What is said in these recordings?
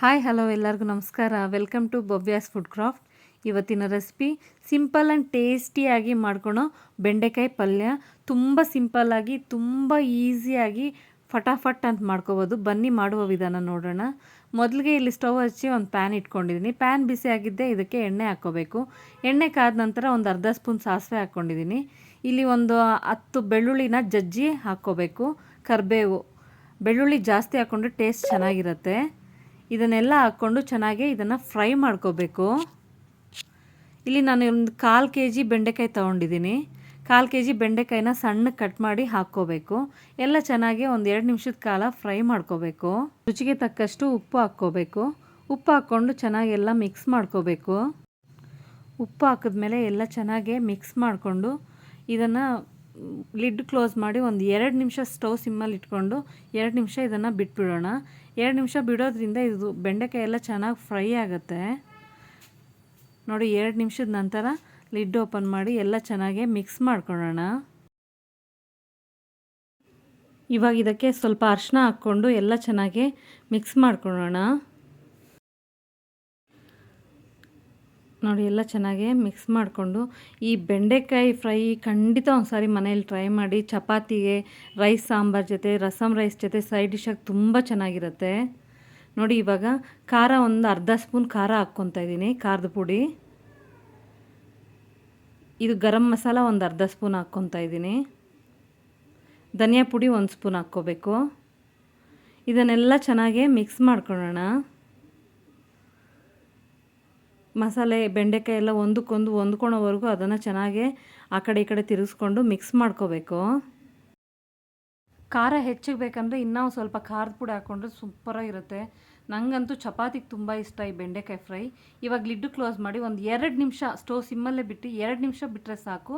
Hi hello ಎಲ್ಲರಿಗೂ ನಮಸ್ಕಾರ. Welcome to Bhavya's food craft ಇವತ್ತಿನ ರೆಸಿಪಿ ಸಿಂಪಲ್ ಆ್ಯಂಡ್ ಟೇಸ್ಟಿಯಾಗಿ ಮಾಡ್ಕೊಳೋ ಬೆಂಡೆಕಾಯಿ ಪಲ್ಯ. ತುಂಬ ಸಿಂಪಲ್ಲಾಗಿ ತುಂಬ ಈಸಿಯಾಗಿ ಫಟಾಫಟ್ ಅಂತ ಮಾಡ್ಕೋಬೋದು. ಬನ್ನಿ ಮಾಡುವ ವಿಧಾನ ನೋಡೋಣ. ಮೊದಲಿಗೆ ಇಲ್ಲಿ ಸ್ಟವ್ ಹಚ್ಚಿ ಒಂದು ಪ್ಯಾನ್ ಇಟ್ಕೊಂಡಿದ್ದೀನಿ ಪ್ಯಾನ್ ಬಿಸಿ ಆಗಿದ್ದೆ ಇದಕ್ಕೆ ಎಣ್ಣೆ ಹಾಕ್ಕೋಬೇಕು. ಎಣ್ಣೆ ಕಾದ ನಂತರ ಒಂದು ಅರ್ಧ ಸ್ಪೂನ್ ಸಾಸಿವೆ ಹಾಕ್ಕೊಂಡಿದ್ದೀನಿ ಇಲ್ಲಿ ಒಂದು ಹತ್ತು ಬೆಳ್ಳುಳ್ಳಿನ ಜಜ್ಜಿ ಹಾಕ್ಕೋಬೇಕು. ಕರಿಬೇವು. ಬೆಳ್ಳುಳ್ಳಿ ಜಾಸ್ತಿ ಹಾಕ್ಕೊಂಡ್ರೆ ಟೇಸ್ಟ್ ಚೆನ್ನಾಗಿರುತ್ತೆ. ಇದನ್ನೆಲ್ಲ ಹಾಕ್ಕೊಂಡು ಚೆನ್ನಾಗಿ ಇದನ್ನು ಫ್ರೈ ಮಾಡ್ಕೋಬೇಕು. ಇಲ್ಲಿ ನಾನು ಒಂದು ಕಾಲು ಕೆ ಜಿ ಬೆಂಡೆಕಾಯಿ ತೊಗೊಂಡಿದ್ದೀನಿ. ಕಾಲು ಕೆ ಜಿ ಬೆಂಡೆಕಾಯಿನ ಸಣ್ಣ ಕಟ್ ಮಾಡಿ ಹಾಕ್ಕೋಬೇಕು. ಎಲ್ಲ ಚೆನ್ನಾಗಿ ಒಂದು ಎರಡು ನಿಮಿಷದ ಕಾಲ ಫ್ರೈ ಮಾಡ್ಕೋಬೇಕು. ರುಚಿಗೆ ತಕ್ಕಷ್ಟು ಉಪ್ಪು ಹಾಕ್ಕೋಬೇಕು. ಉಪ್ಪು ಹಾಕ್ಕೊಂಡು ಚೆನ್ನಾಗಿ ಎಲ್ಲ ಮಿಕ್ಸ್ ಮಾಡ್ಕೋಬೇಕು. ಉಪ್ಪು ಹಾಕಿದ್ಮೇಲೆ ಎಲ್ಲ ಚೆನ್ನಾಗೆ ಮಿಕ್ಸ್ ಮಾಡಿಕೊಂಡು ಇದನ್ನು ಲಿಡ್ ಕ್ಲೋಸ್ ಮಾಡಿ ಒಂದು ಎರಡು ನಿಮಿಷ ಸ್ಟವ್ ಸಿಮ್ಮಲ್ಲಿ ಇಟ್ಕೊಂಡು ಎರಡು ನಿಮಿಷ ಇದನ್ನು ಬಿಟ್ಬಿಡೋಣ. ಎರಡು ನಿಮಿಷ ಬಿಡೋದ್ರಿಂದ ಇದು ಬೆಂಡೆಕಾಯಿ ಎಲ್ಲ ಚೆನ್ನಾಗಿ ಫ್ರೈ ಆಗುತ್ತೆ. ನೋಡಿ, ಎರಡು ನಿಮಿಷದ ನಂತರ ಲಿಡ್ ಓಪನ್ ಮಾಡಿ ಎಲ್ಲ ಚೆನ್ನಾಗಿ ಮಿಕ್ಸ್ ಮಾಡ್ಕೊಳ್ಳೋಣ. ಇವಾಗ ಇದಕ್ಕೆ ಸ್ವಲ್ಪ ಅರ್ಶಿನ ಹಾಕ್ಕೊಂಡು ಎಲ್ಲ ಚೆನ್ನಾಗಿ ಮಿಕ್ಸ್ ಮಾಡ್ಕೊಳ್ಳೋಣ. ನೋಡಿ, ಎಲ್ಲ ಚೆನ್ನಾಗಿ ಮಿಕ್ಸ್ ಮಾಡಿಕೊಂಡು ಈ ಬೆಂಡೆಕಾಯಿ ಫ್ರೈ ಖಂಡಿತ ಒಂದು ಸಾರಿ ಮನೇಲಿ ಟ್ರೈ ಮಾಡಿ, ಚಪಾತಿಗೆ ರೈಸ್ ಸಾಂಬಾರ್ ಜೊತೆ ರಸಮ್ ರೈಸ್ ಜೊತೆ ಸೈಡ್ ಡಿಶಾಗಿ ತುಂಬ ಚೆನ್ನಾಗಿರುತ್ತೆ. ನೋಡಿ, ಇವಾಗ ಖಾರ ಒಂದು ಅರ್ಧ ಸ್ಪೂನ್ ಖಾರ ಹಾಕ್ಕೊತಾ ಇದ್ದೀನಿ, ಖಾರದ ಪುಡಿ. ಇದು ಗರಂ ಮಸಾಲ ಒಂದು ಅರ್ಧ ಸ್ಪೂನ್ ಹಾಕ್ಕೊತಾ ಇದ್ದೀನಿ. ಧನಿಯಾ ಪುಡಿ ಒಂದು ಸ್ಪೂನ್ ಹಾಕ್ಕೋಬೇಕು. ಇದನ್ನೆಲ್ಲ ಚೆನ್ನಾಗಿ ಮಿಕ್ಸ್ ಮಾಡ್ಕೊಳ್ಳೋಣ. ಮಸಾಲೆ, ಬೆಂಡೆಕಾಯಿ ಎಲ್ಲ ಒಂದಕ್ಕೊಂದು ಹೊಂದ್ಕೊಳೋವರೆಗೂ ಅದನ್ನು ಚೆನ್ನಾಗಿ ಆ ಕಡೆ ಈ ಕಡೆ ತಿರುಗಿಸ್ಕೊಂಡು ಮಿಕ್ಸ್ ಮಾಡ್ಕೋಬೇಕು. ಖಾರ ಹೆಚ್ಚಿಗೆ ಬೇಕಂದರೆ ಇನ್ನೂ ಸ್ವಲ್ಪ ಖಾರದ ಪುಡಿ ಹಾಕ್ಕೊಂಡ್ರೆ ಸೂಪರಾಗಿರುತ್ತೆ ನನಗಂತೂ ಚಪಾತಿಗೆ ತುಂಬ ಇಷ್ಟ ಈ ಬೆಂಡೆಕಾಯಿ ಫ್ರೈ. ಇವಾಗ ಲಿಡ್ಡು ಕ್ಲೋಸ್ ಮಾಡಿ ಒಂದು ಎರಡು ನಿಮಿಷ ಸ್ಟೋವ್ ಸಿಮ್ಮಲ್ಲೇ ಬಿಟ್ಟು ಎರಡು ನಿಮಿಷ ಬಿಟ್ಟರೆ ಸಾಕು.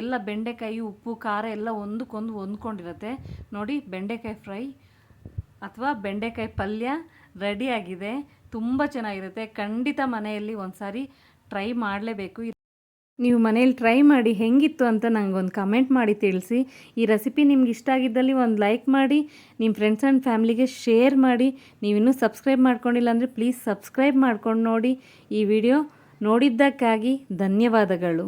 ಎಲ್ಲ ಬೆಂಡೆಕಾಯಿ, ಉಪ್ಪು, ಖಾರ ಎಲ್ಲ ಒಂದಕ್ಕೊಂದು ಹೊಂದ್ಕೊಂಡಿರುತ್ತೆ. ನೋಡಿ ಬೆಂಡೆಕಾಯಿ ಫ್ರೈ ಅಥವಾ ಬೆಂಡೆಕಾಯಿ ಪಲ್ಯ ರೆಡಿಯಾಗಿದೆ ತುಂಬ ಚೆನ್ನಾಗಿರುತ್ತೆ. ಖಂಡಿತ ಮನೆಯಲ್ಲಿ ಒಂದು ಸಾರಿ ಟ್ರೈ ಮಾಡಲೇಬೇಕು. ನೀವು ಮನೇಲಿ ಟ್ರೈ ಮಾಡಿ ಹೆಂಗಿತ್ತು ಅಂತ ಒಂದು ಕಮೆಂಟ್ ಮಾಡಿ ತಿಳಿಸಿ. ಈ ರೆಸಿಪಿ ನಿಮ್ಗೆ ಇಷ್ಟ ಆಗಿದ್ದಲ್ಲಿ ಒಂದು ಲೈಕ್ ಮಾಡಿ, ನಿಮ್ಮ ಫ್ರೆಂಡ್ಸ್ ಆ್ಯಂಡ್ ಫ್ಯಾಮಿಲಿಗೆ ಶೇರ್ ಮಾಡಿ. ನೀವಿನ್ನೂ ಸಬ್ಸ್ಕ್ರೈಬ್ ಮಾಡ್ಕೊಂಡಿಲ್ಲ ಅಂದರೆ ಪ್ಲೀಸ್ ಸಬ್ಸ್ಕ್ರೈಬ್ ಮಾಡ್ಕೊಂಡು ನೋಡಿ ಈ ವಿಡಿಯೋ ನೋಡಿದ್ದಕ್ಕಾಗಿ ಧನ್ಯವಾದಗಳು.